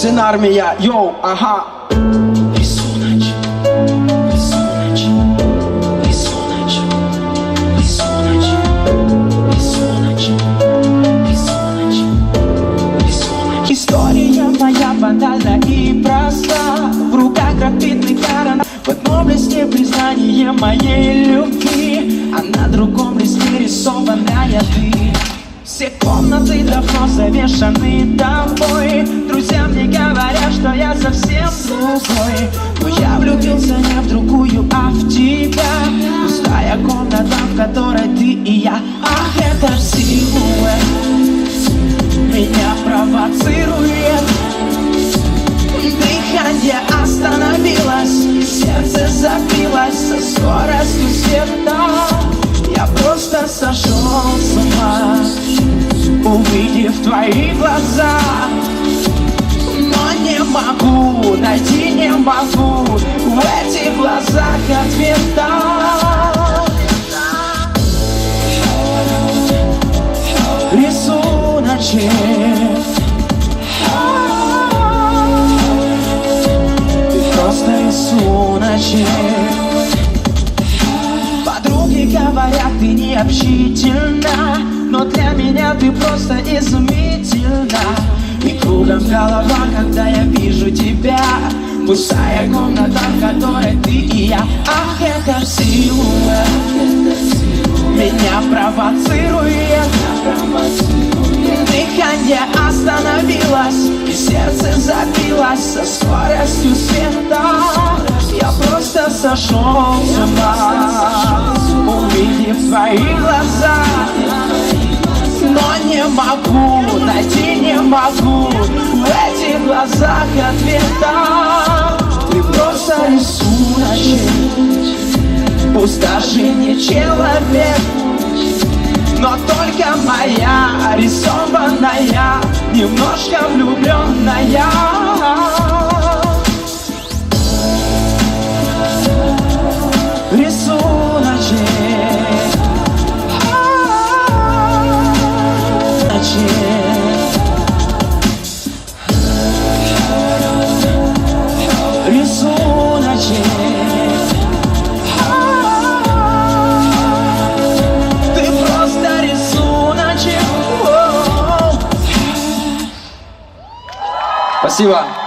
Син армія, йоу, ага. История моя банальна и проста. В руках графитный карандаш. В одном листе признание моей любви А на другом листе рисованная ты все комнаты давно завешаны тобой. Друзья мне говорят, что я совсем другой. Но я влюбился не в другую, а в тебя. Пустая комната, в которой ты и я. Ах, это силуэт. Меня провоцирует. Дыхание остановилось Сердце забилось со скоростью света. Я просто сошел с ума Увидев твои глаза Но не могу, найти не могу В этих глазах ответа. Рисуночек просто рисуночек Подруги говорят, ты не общительна Но для меня ты просто изумительна И кругом голова, когда я вижу тебя. Пустая комната, в которой ты и я. Ах, это силуэт. Меня провоцирует. Дыхание остановилось. И сердце забилось со скоростью света. Я просто сошел с ума. Увидев твои глаза могу, найти не могу В этих глазах ответа Ты просто рисуночек Пусть даже не человек но только моя рисованная, немножко влюбленная. Рисуночек. Спасибо.